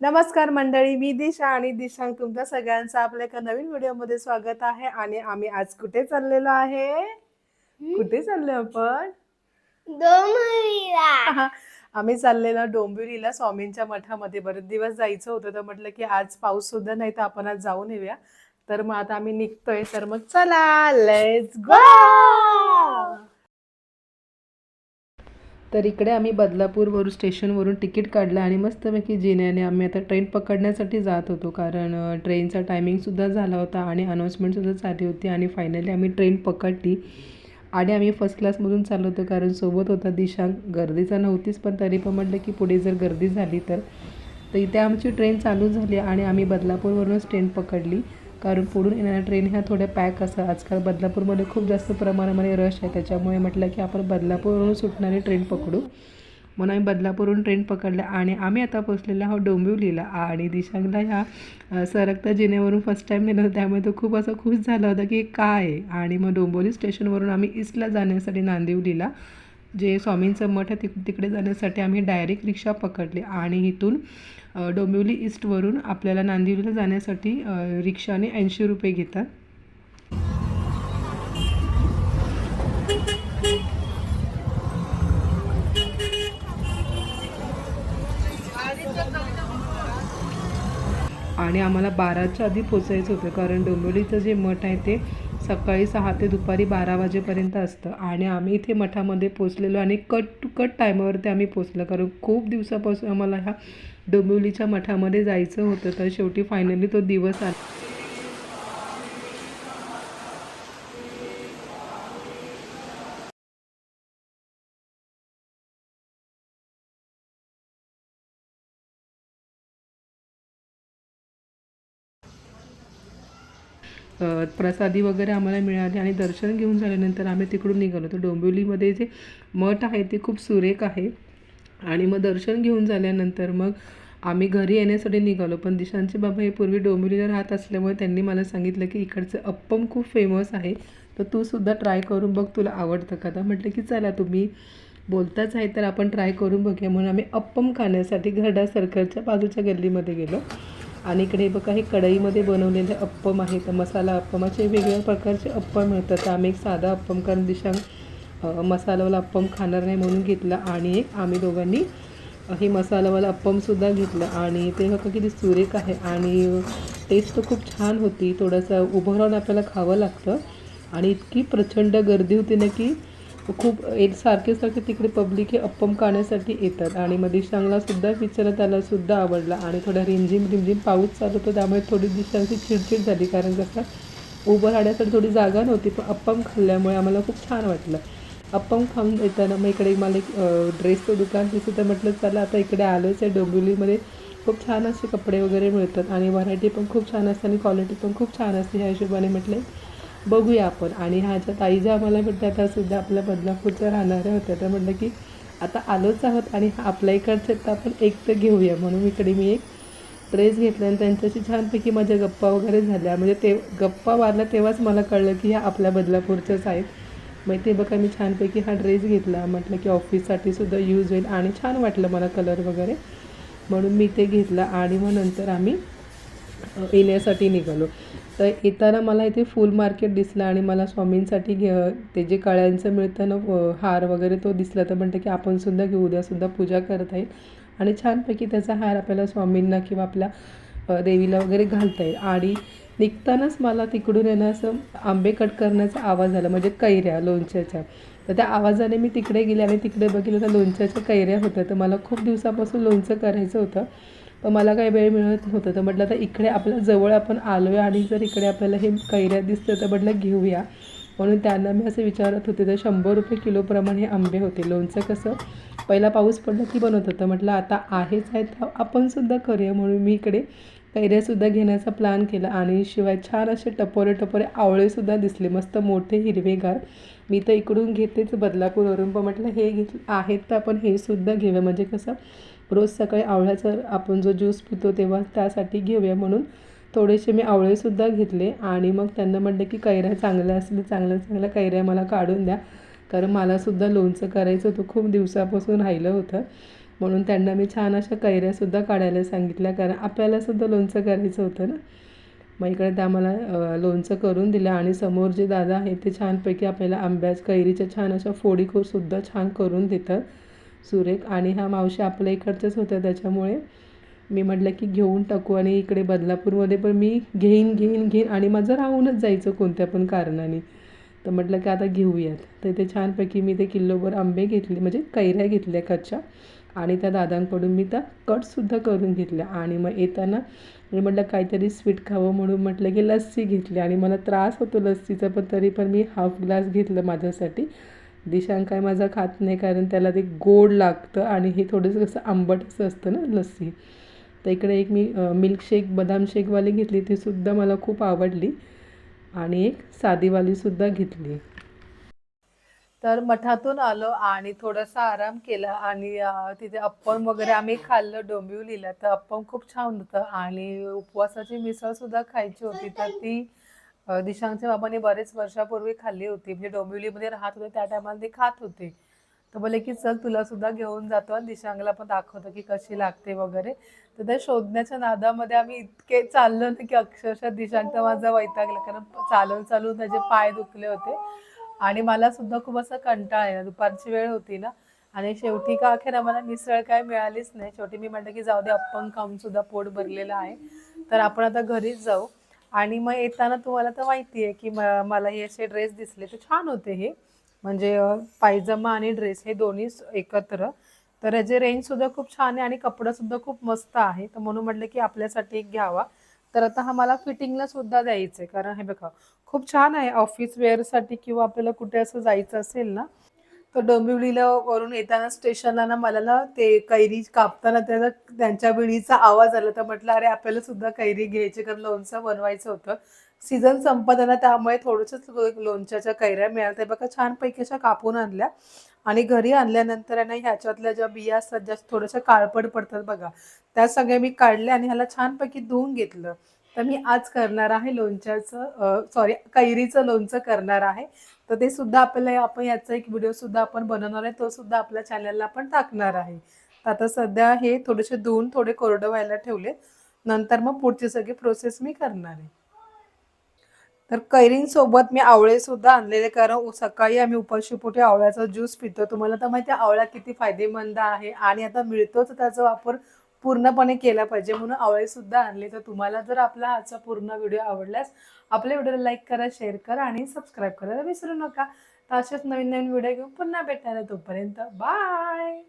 नमस्कार मंडळी मी दिशा आणि दिशांक तुमच्या सगळ्यांचं आपल्या एका नवीन व्हिडिओमध्ये स्वागत आहे आणि आम्ही आज कुठे चाललेलो आहे? कुठे चाललोय आपण? डोंबिवलीला. आम्ही चाललेलो डोंबिवलीला. स्वामींच्या मठामध्ये बरेच दिवस जायचं होतं तर म्हटलं की आज पाऊस सुद्धा नाही तर आपण आज जाऊन येऊया. तर मग आता आम्ही निघतोय. तर मग चला लेट्स गो तर इकडे आम्ही बदलापूरवरून स्टेशनवरून तिकीट काढलं आणि मस्तपैकी जिन्याने आम्ही आता ट्रेन पकडण्यासाठी जात होतो. कारण ट्रेनचा टायमिंगसुद्धा झाला होता आणि अनाऊन्समेंटसुद्धा झाली होती आणि फायनली आम्ही ट्रेन पकडली. आणि आम्ही फर्स्ट क्लासमधून चाललो होतो कारण सोबत होता दिशांक. गर्दीचा नव्हतीच पण तरी पण म्हटलं की पुढे जर गर्दी झाली तर. तर इथे आमची ट्रेन चालू झाली आणि आम्ही बदलापूरवरूनच ट्रेन पकडली. कारण पुढून येणाऱ्या ट्रेन ह्या थोड्या पॅक असतात आजकाल बदलापूरमध्ये खूप जास्त प्रमाणामध्ये रश आहे. त्याच्यामुळे म्हटलं की आपण बदलापूरवरून सुटणारी ट्रेन पकडू. म्हणून आम्ही बदलापूरवरून ट्रेन पकडल्या आणि आम्ही आता पोचलेलो आहोत डोंबिवलीला. आणि दिशांगला ह्या सरकता जिनेवरून फर्स्ट टाईम नेलं होतं. त्यामुळे तो खूप असा खुश झाला होता की काय? आणि मग डोंबिवली स्टेशनवरून आम्ही ईस्टला जाण्यासाठी नांदिवलीला जे स्वामींचं मठ आहे तिक तिकडे जाण्यासाठी आम्ही डायरेक्ट रिक्षा पकडली आणि इथून डोंबिवली ईस्टवरून आपल्याला नांदिवलीला जाण्यासाठी रिक्षाने ऐंशी रुपये घेतात. आणि आम्हाला बाराच्या आधी पोचायचं होतं कारण डोंबिवलीचं जे मठ आहे ते सकाळी सहा ते दुपारी बारा वाजेपर्यंत असतं. आणि आम्ही इथे मठामध्ये पोचलेलो आणि कट टू कट टायमावरती आम्ही पोचलो कारण खूप दिवसापासून आम्हाला ह्या डोंबिवलीच्या मठामध्ये जायचं होतं. तर शेवटी फायनली तो दिवस आला. प्रसादी वगैरे आम्हाला मिळाली आणि दर्शन घेऊन झाल्यानंतर आम्ही तिकडून निघालो. तर डोंबिवलीमध्ये जे मठ आहे ते खूप सुरेख आहे. आणि मग दर्शन घेऊन झाल्यानंतर मग आम्ही घरी येण्यासाठी निघालो. पण दिशांचे बाबा हे पूर्वी डोंबिवलीला राहत असल्यामुळे त्यांनी मला सांगितलं की इकडचं अप्पम खूप फेमस आहे. तर तू सुद्धा ट्राय करून बघ तुला आवडतं का? तर म्हटलं की चला तुम्ही बोलताच आहे तर आपण ट्राय करून बघूया. म्हणून आम्ही अप्पम खाण्यासाठी घरडा सर्कलच्या बाजूच्या गल्लीमध्ये गेलो. आणि इकडे बघा हे कढईमध्ये बनवलेले अप्पम आहेत मसाला अप्पमाचे वेगवेगळ्या प्रकारचे अप्पम मिळतात. तर आम्ही एक साधा अप्पम कारण दिशा मसालावाला अप्पम खाणार नाही म्हणून घेतला आणि एक आम्ही दोघांनी हे मसालावाला अप्पमसुद्धा घेतलं. आणि ते बघा किती सुरेख आहे आणि टेस्ट खूप छान होती. थोडंसं उभं राहून आपल्याला खावं लागतं. आणि इतकी प्रचंड गर्दी होती ना की खूप एक सारखे सारखे तिकडे पब्लिक हे अप्पम खाण्यासाठी येतात. आणि मग दिशांगला सुद्धा विचारलं त्याला सुद्धा आवडला. आणि थोडा रिमझिम रिमझिम पाऊस चालू होतो त्यामुळे थोडी दिशांची चिडचिड झाली. कारण कसं उभं राहण्यासाठी थोडी जागा नव्हती पण अप्पम खाल्ल्यामुळे आम्हाला खूप छान वाटलं. अप्पम खाऊन येताना मग इकडे मला एक ड्रेसचं दुकान दिसतं. तर म्हटलं चला आता इकडे आलोच आहे डोंबिवलीमध्ये खूप छान असे कपडे वगैरे मिळतात. आणि व्हरायटी पण खूप छान असते आणि क्वालिटी पण खूप छान असते. ह्या हिशोबाने म्हटलं बघूया आपण. आणि ह्याच्या ताई ज्या आम्हाला भेटल्या त्या सुद्धा आपल्या बदलापूरच्या राहणाऱ्या होत्या त्या म्हटलं की आता आलोच आहोत आणि हा आपल्या इकडचे तर आपण एक तर घेऊया. म्हणून इकडे मी एक ड्रेस घेतला आणि त्यांच्याशी छानपैकी माझ्या गप्पा वगैरे झाल्या. म्हणजे ते गप्पा मारल्या तेव्हाच मला कळलं की ह्या आपल्या बदलापूरच्याच आहेत. मग ते बघा मी छानपैकी हा ड्रेस घेतला. म्हटलं की ऑफिससाठी सुद्धा यूज होईल आणि छान वाटलं मला कलर वगैरे. म्हणून मी ते घेतलं आणि मग नंतर आम्ही येण्यासाठी निघालो. तर येताना मला इथे फुल मार्केट दिसलं आणि मला स्वामींसाठी घे ते जे कळ्यांचं मिळतं ना हार वगैरे तो दिसला तर म्हणतं की आपण सुद्धा घेऊ उद्यासुद्धा पूजा करता येईल. आणि छानपैकी त्याचा हार आपल्याला स्वामींना किंवा आपल्या देवीला वगैरे घालता येईल. आणि निघतानाच मला तिकडून येणं असं आंबे कट करण्याचा आवाज आला म्हणजे कैऱ्या लोणच्याच्या. तर त्या आवाजाने मी तिकडे गेले आणि तिकडे बघितलं तर लोणच्याच्या कैऱ्या होत्या. तर मला खूप दिवसापासून लोणचं करायचं होतं. पण मला काही वेळ मिळत नव्हतं तर म्हटलं तर इकडे आपल्या जवळ आपण आलो आहे आणि जर इकडे आपल्याला हे कैऱ्या दिसतं तर म्हटलं घेऊया. म्हणून त्यांना मी असं विचारत होते तर शंभर रुपये किलोप्रमाणे आंबे होते. लोणचं कसं? पहिला पाऊस पडला की बनवत होतं. म्हटलं आता आहेच आहे तर आपणसुद्धा करूया. म्हणून मी इकडे कैऱ्यासुद्धा घेण्याचा प्लॅन केला आणि शिवाय छान असे टपोरे टपोरे आवळेसुद्धा दिसले. मस्त मोठे हिरवेगार. मी तर इकडून घेतेच बदलापूरवरून. पण म्हटलं हे घेत आहेत तर आपण हे सुद्धा घेऊया. म्हणजे कसं? रोज सकाळी आवळ्याचा आपण जो ज्यूस पितो तेव्हा त्यासाठी घेऊया म्हणून. थोडेसे मी आवळेसुद्धा घेतले आणि मग त्यांना म्हटलं की कैऱ्या चांगल्या असल्या चांगल्या चांगल्या कैऱ्या मला काढून द्या. कारण मलासुद्धा लोणचं करायचं होतं खूप दिवसापासून राहिलं होतं. म्हणून त्यांना मी छान अशा कैऱ्यासुद्धा काढायला सांगितल्या. कारण आपल्यालासुद्धा लोणचं करायचं होतं ना. मग इकडे त्या मला लोणचं करून दिलं आणि समोर जे दादा आहेत ते छानपैकी आपल्याला आंब्याच कैरीच्या छान अशा फोडी छान करून देतात. सुरेख आणि ह्या मावशी आपल्या इकडच्याच होत्या त्याच्यामुळे मी म्हटलं की घेऊन टाकू आणि इकडे बदलापूरमध्ये पण मी घेईन घेईन घेईन आणि माझं राहूनच जायचं कोणत्या पण कारणाने. तर म्हटलं की आता घेऊयात. तर ते छानपैकी मी ते किलोभर आंबे घेतले म्हणजे कैऱ्या घेतल्या कच्च्या आणि त्या दादांकडून मी त्या कटसुद्धा करून घेतल्या आणि मग येताना मी म्हटलं काहीतरी स्वीट खावं म्हणून म्हटलं की लस्सी घेतली आणि मला त्रास होतो लस्सीचा पण तरी पण मी हाफ ग्लास घेतलं माझ्यासाठी. दिशांक काय माझा खात नाही कारण त्याला ते गोड लागतं आणि हे थोडंसं कसं आंबटचं असतं ना लस्सी. तर इकडे एक मी मिल्कशेक बदाम शेकवाली घेतली ती सुद्धा मला खूप आवडली. आणि एक साधीवालीसुद्धा घेतली. तर मठातून आलो आणि थोडासा आराम केला आणि तिथे अप्पम वगैरे आम्ही खाल्लं डोंबिवलीला. तर अप्पम खूप छान होतं आणि उपवासाची मिसळ सुद्धा खायची होती. तर ती दिशांगच्या बाबाने बाबांनी बरेच वर्षापूर्वी खाल्ली होती. म्हणजे डोंबिवलीमध्ये राहत होते त्या टायमाला ते खात होते. तर बोले की चल तुला सुद्धा घेऊन जातो. आणि दिशांगला पण दाखवतो की कशी लागते वगैरे. तर त्या शोधण्याच्या नादामध्ये आम्ही इतके चाललो ना की अक्षरशः दिशांक माझा वैतागला कारण चालून चालून त्याचे पाय दुखले होते. आणि मला सुद्धा खूप असं कंटाळा आहे दुपारची वेळ होती ना. आणि शेवटी का अखेर आम्हाला मिसळ काय मिळालीच नाही. शेवटी मी म्हणलं की जाऊ दे अप्पन खाऊन सुद्धा पोट भरलेलं आहे. तर आपण आता घरीच जाऊ. आणि मग येताना तुम्हाला तर माहिती आहे की मला हे असे ड्रेस दिसले तर छान होते हे. म्हणजे पायजमा आणि ड्रेस हे दोन्ही एकत्र. तर याचे रेंजसुद्धा खूप छान आहे आणि कपडासुद्धा खूप मस्त आहे. तर म्हणून म्हटलं की आपल्यासाठी एक घ्यावा. तर आता हा मला फिटिंगला सुद्धा द्यायचं आहे कारण हे बघा खूप छान आहे ऑफिस वेअरसाठी किंवा आपल्याला कुठे असं जायचं असेल ना तर डोंबिवलीला वरून येताना स्टेशनला ना मला ना ते कैरी कापताना त्याचा त्यांच्या विळीचा आवाज आला. तर म्हटलं अरे आपल्याला सुद्धा कैरी घ्यायची कारण लोणचं बनवायचं होतं. सीझन संपत आहे ना त्यामुळे थोडंसंच लोणच्याच्या कैऱ्या मिळाल्या. ते बघा छानपैकी अशा कापून आणल्या. आणि घरी आणल्यानंतर आहे ना ह्याच्यातल्या ज्या बिया असतात ज्या थोड्याशा काळपड पडतात बघा त्या सगळ्या मी काढल्या आणि ह्याला छानपैकी धुवून घेतलं. तर मी आज करणार आहे लोणच्याचं सॉरी कैरीचं लोणचं करणार आहे. तर ते सुद्धा आपल्याला आपण याचा एक व्हिडिओ सुद्धा आपण बनवणार आहे तो सुद्धा आपल्या चॅनलला आपण टाकणार आहे. तर आता सध्या हे थोडेसे धुवून थोडे कोरडं व्हायला ठेवले. नंतर मग पुढची सगळी प्रोसेस मी करणार आहे. तर कैरींसोबत मी आवळे सुद्धा आणलेले कारण सकाळी आम्ही उपाशीपोटी आवळ्याचा ज्यूस पितो. तुम्हाला तर माहिती आवळा किती फायदेमंद आहे आणि आता मिळतोच त्याचा वापर पूर्णपणे केला पाहिजे म्हणून आवळे सुद्धा आणले. तर तुम्हाला जर आपला आजचा पूर्ण व्हिडिओ आवडल्यास आपल्या व्हिडिओला लाईक करा शेअर करा आणि सबस्क्राईब करायला विसरू नका. तर असेच नवीन नवीन व्हिडिओ घेऊन पुन्हा भेटणार तोपर्यंत बाय!